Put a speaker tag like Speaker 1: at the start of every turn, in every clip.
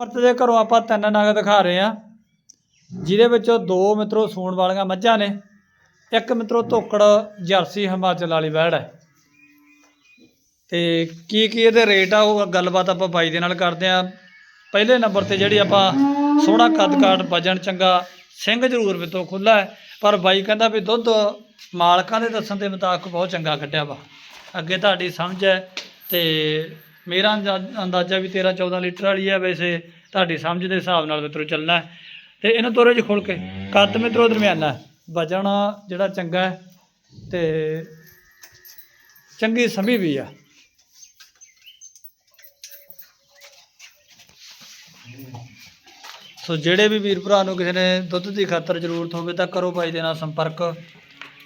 Speaker 1: ਵਰਤ ਦੇ ਘਰੋਂ ਆਪਾਂ ਤਿੰਨ ਨਗ ਦਿਖਾ ਰਹੇ ਆ ਜਿਹਦੇ ਵਿੱਚੋਂ ਦੋ ਮਿੱਤਰੋ ਸੂਣ ਵਾਲੀਆਂ ਮੱਝਾਂ ਨੇ, ਇੱਕ ਮਿੱਤਰੋ ਧੋਕੜ ਜਰਸੀ ਹਿਮਾਚਲ ਵਾਲੀ ਵੈੜ ਹੈ। ਤੇ ਕੀ ਕੀ ਇਹਦੇ ਰੇਟ ਆ, ਉਹ ਗੱਲਬਾਤ ਆਪਾਂ ਬਾਈ ਦੇ ਨਾਲ ਕਰਦੇ ਆ ਪਹਿਲੇ ਨੰਬਰ ਤੇ ਜਿਹੜੀ ਆਪਾਂ ਸੋਹਣਾ ਕੱਦ ਕਾਠ ਵਜਨ ਚੰਗਾ ਸਿੰਘ ਜ਼ਰੂਰ ਵਿੱਚੋਂ ਖੁੱਲਾ ਹੈ, ਪਰ ਬਾਈ ਕਹਿੰਦਾ ਵੀ ਦੁੱਧ ਮਾਲਕਾਂ ਦੇ ਦੱਸਣ ਦੇ ਮੁਤਾਬਕ ਬਹੁਤ ਚੰਗਾ ਕੱਢਿਆ ਵਾ। ਅੱਗੇ ਤੁਹਾਡੀ ਸਮਝ ਹੈ ਤੇ ਮੇਰਾ ਅੰਦਾ- ਅੰਦਾਜ਼ਾ ਵੀ 13 14 ਲੀਟਰ ਵਾਲੀ ਹੈ ਵੈਸੇ ਤੁਹਾਡੀ ਸਮਝ ਦੇ ਹਿਸਾਬ ਨਾਲ ਮਿੱਤਰੋ ਚੱਲਣਾ ਹੈ। ਤੇ ਇਹਨੂੰ ਤੋਰੇ 'ਚ ਖੋਲ ਕੇ। ਕੱਦ ਮਿੱਤਰੋ ਦਰਮਿਆਨਾ ਹੈ। ਵਜਨ ਜਿਹੜਾ ਚੰਗਾ ਹੈ ਤੇ ਚੰਗੀ ਸਮੀ ਵੀ ਆ। ਸੋ ਜਿਹੜੇ ਵੀ ਵੀਰ ਭਰਾ ਨੂੰ ਕਿਸੇ ਨੇ ਦੁੱਧ ਦੀ ਖਾਤਰ ਜ਼ਰੂਰਤ ਹੋਵੇ ਤਾਂ ਕਰੋ ਭਾਈ ਦੇ ਨਾਲ ਸੰਪਰਕ।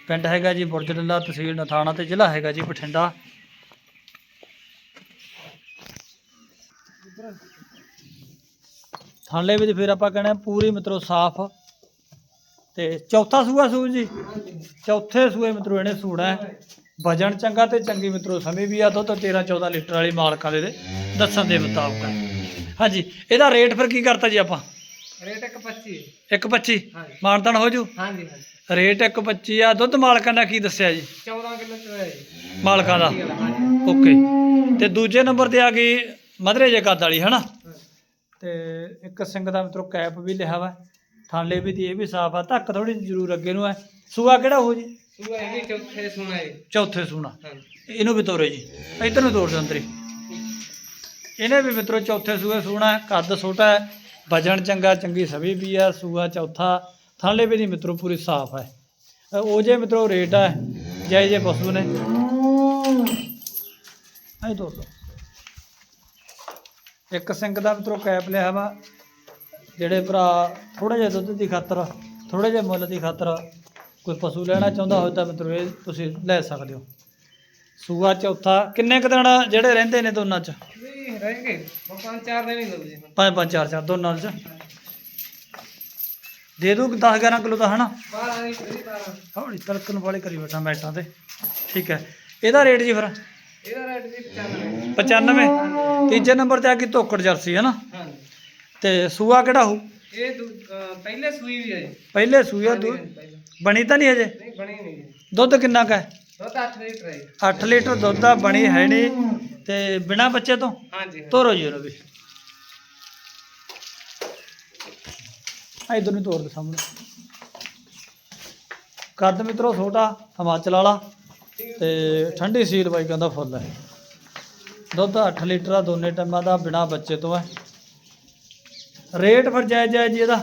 Speaker 1: ਪਿੰਡ ਹੈਗਾ ਜੀ ਬੁਰਜ ਡੱਲਾ ਤਹਿਸੀਲ ਨਥਾਣਾ ਤੇ ਜ਼ਿਲ੍ਹਾ ਹੈਗਾ ਜੀ ਬਠਿੰਡਾ। ਥਾਲੇ ਵਿੱਚ ਫਿਰ ਆਪਾਂ ਕਹਿੰਦੇ ਪੂਰੀ ਮਿੱਤਰੋ ਸਾਫ਼। ਤੇ ਚੌਥਾ ਸੂਆ ਸੂ ਜੀ। ਚੌਥੇ ਸੂਏ ਮਿੱਤਰੋ ਇਹਨੇ ਹੈ। ਵਜਨ ਚੰਗਾ ਤੇ ਚੰਗੀ ਮਿੱਤਰੋ ਸਮੇਂ ਵੀ ਆ ਦੁੱਧ 13 14 ਲੀਟਰ ਵਾਲੀ ਮਾਲਕਾਂ ਦੇ ਦੱਸਣ ਦੇ ਮੁਤਾਬਕ। ਹਾਂਜੀ ਇਹਦਾ ਰੇਟ ਫਿਰ ਕੀ ਕਰਤਾ ਜੀ ਆਪਾਂ?
Speaker 2: ਰੇਟ ਇੱਕ 25
Speaker 1: 1.25
Speaker 2: ਹਾਂਜੀ।
Speaker 1: ਮਾਨਤਨ ਹੋ ਜੂ?
Speaker 2: ਹਾਂਜੀ ਹਾਂਜੀ।
Speaker 1: ਰੇਟ 1.25 ਆ। ਦੁੱਧ ਮਾਲਕਾਂ ਦਾ ਕੀ ਦੱਸਿਆ ਜੀ?
Speaker 2: 14 ਕਿਲੋ ਚੋਇਆ ਜੀ।
Speaker 1: ਮਾਲਕਾਂ ਦਾ। ਓਕੇ। ਤੇ ਦੂਜੇ ਨੰਬਰ ਤੇ ਆ ਗਈ ਮਧਰੇ ਜੇ ਕੱਦ ਵਾਲੀ ਹਨਾ? ਤੇ ਇੱਕ ਸਿੰਘ ਦਾ ਮਿੱਤਰੋ ਕੈਪ ਵੀ ਲਿਆ ਵਾ ਥਾਲੇ ਵੀ ਦੀ ਇਹ ਵੀ ਸਾਫ਼ ਆ ਧੱਕ ਥੋੜੀ ਜ਼ਰੂਰ ਅੱਗੇ ਨੂੰ ਹੈ ਸੂਆ ਕਿਹੜਾ ਹੋ ਜੀ?
Speaker 2: ਸੂਆ ਇਹ ਵੀ ਚੌਥੇ ਸੁਣਾ ਜੀ
Speaker 1: ਚੌਥੇ ਸੂਣਾ। ਇਹਨੂੰ ਵੀ ਤੋਰੇ ਜੀ। ਇਧਰ ਨੂੰ ਦਿਓ ਅੰਦਰੀ ਇਹਨੇ ਵੀ ਮਿੱਤਰੋ ਚੌਥੇ ਸੂਏ ਸੂਣਾ ਹੈ, ਕੱਦ ਛੋਟਾ ਹੈ ਵਜਨ ਚੰਗਾ ਚੰਗੀ ਸਭੀ ਵੀ ਆ ਸੂਆ ਚੌਥਾ ਥਾਲੇ ਵੀ ਦੀ ਮਿੱਤਰੋ ਪੂਰੀ ਸਾਫ਼ ਹੈ। ਉਹ ਜੇ ਮਿੱਤਰੋ ਰੇਟ ਹੈ ਜੈ ਜੇ ਪਸ਼ੂ ਨੇ। ਆਈ ਦਿਓ ਇੱਕ ਸਿੰਘ ਦਾ ਮਿੱਤਰੋ ਕੈਪ ਲਿਆ ਵਾ ਜਿਹੜੇ ਭਰਾ ਥੋੜਾ ਜਿਹਾ ਦੁੱਧ ਦੀ ਖਾਤਰ ਥੋੜੇ ਜਿਹਾ ਮੁੱਲ ਦੀ ਖਾਤਰ ਕੋਈ ਪਸ਼ੂ ਲੈਣਾ ਚਾਹੁੰਦਾ ਹੋਵੇ ਤਾਂ ਮਿੱਤਰੋ ਇਹ ਤੁਸੀਂ ਲੈ ਸਕਦੇ ਹੋ। ਸੂਆ ਚੌਥਾ ਕਿੰਨੇ ਕੁ ਦਿਨ ਜਿਹੜੇ ਰਹਿੰਦੇ ਨੇ ਦੋਨਾਂ ਚ?
Speaker 2: ਵੀ ਰਹਿ ਗਏ ਉਹ ਪੰਜ ਚਾਰ ਦਿਨ ਹੀ ਜੀ
Speaker 1: ਪੰਜ ਪੰਜ ਚਾਰ ਚਾਰ ਦੋਨਾਂ ਚ। ਦੇ ਦੂ 10 11 ਕਿਲੋ ਦਾ ਹਨਾ?
Speaker 2: 12 ਦੀ ਫਰੀ 12
Speaker 1: ਹੌਲੀ ਤਲਕਣ ਵਾਲੇ ਕਰੀ ਬੈਠਾ ਮੈਟਾਂ ਤੇ ਠੀਕ ਹੈ। ਇਹਦਾ ਰੇਟ ਜੀ ਫਿਰ?
Speaker 2: ਇਹਦਾ ਰੇਟ ਜੀ 95
Speaker 1: 95 ਤੀਜੇ ਨੰਬਰ ਤੇ ਆ ਗਈ ਧੋਕੜ ਜਰਸੀ ਹੈ ਨਾ
Speaker 2: ਹਾਂਜੀ।
Speaker 1: ਤੇ ਸੂਆ ਕਿਹੜਾ ਹੋ
Speaker 2: ਇਹ ਦੂ- ਅਹ ਪਹਿਲੇ ਸੂਈ ਵੀ ਹੈ ਜੀ।
Speaker 1: ਪਹਿਲੇ ਸੂਆ ਦੂ
Speaker 2: ਹਾਂਜੀ, ਪਹਿਲੇ।
Speaker 1: ਬਣੀ ਤਾਂ ਨਹੀਂ ਅਜੇ
Speaker 2: ਨਹੀਂ ਬਣੀ ਨਹੀਂ ਜੀ।
Speaker 1: ਦੁੱਧ ਕਿੰਨਾ ਕੁ ਹੈ?
Speaker 2: ਦੁੱਧ 8 ਲੀਟਰ ਹੈ ਜੀ।
Speaker 1: 8 ਲੀਟਰ ਦੁੱਧ ਆ ਬਣੀ ਹੈ ਨਹੀਂ। ਤੇ ਬਿਨਾ ਬੱਚੇ ਤੋਂ?
Speaker 2: ਹਾਂਜੀ
Speaker 1: ਤੋਰੋ ਜੀ ਉਹਨੂੰ ਵੀ। ਆ ਇਧਰ ਨੂੰ ਤੋਰ ਦੇ ਸਾਹਮਣੇ। ਕੱਦ ਮਿੱਤਰੋ ਛੋਟਾ ਹਿਮਾਚਲ ਵਾਲਾ। ਤੇ ਠੰਡੀ ਸੀਲ ਬਾਈ ਕਹਿੰਦਾ ਫੁੱਲ ਹੈ। ਦੁੱਧ 8 ਲੀਟਰ ਆ ਦੋਨੇ ਟਾਈਮਾਂ ਦਾ ਬਿਨਾ ਬੱਚੇ ਤੋਂ ਹੈ। ਰੇਟ ਫਿਰ ਜਾਇਜ਼ ਜਾਇਜ਼ ਜੀ ਇਹਦਾ?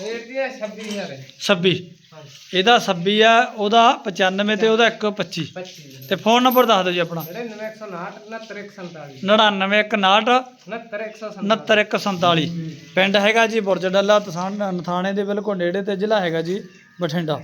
Speaker 2: ਰੇਟ ਦੀ ਹੈ 26000 ਹੈ।
Speaker 1: 26
Speaker 2: ਹਾਂਜੀ।
Speaker 1: ਇਹਦਾ 26 ਆ ਉਹਦਾ 95 ਤੇ ਉਹਦਾ 125
Speaker 2: 25
Speaker 1: ਤੇ ਫੋਨ ਨੰਬਰ ਦੱਸ ਦਿਓ ਜੀ ਆਪਣਾ।
Speaker 2: 99 159
Speaker 1: 99
Speaker 2: 147
Speaker 1: 69 147 ਪਿੰਡ ਹੈਗਾ ਜੀ ਬੁਰਜ ਡੱਲਾ ਤਸਾਨ ਨਥਾਣੇ ਦੇ ਬਿਲਕੁਲ ਨੇੜੇ ਤੇ ਜ਼ਿਲ੍ਹਾ ਹੈਗਾ ਜੀ ਬਠਿੰਡਾ।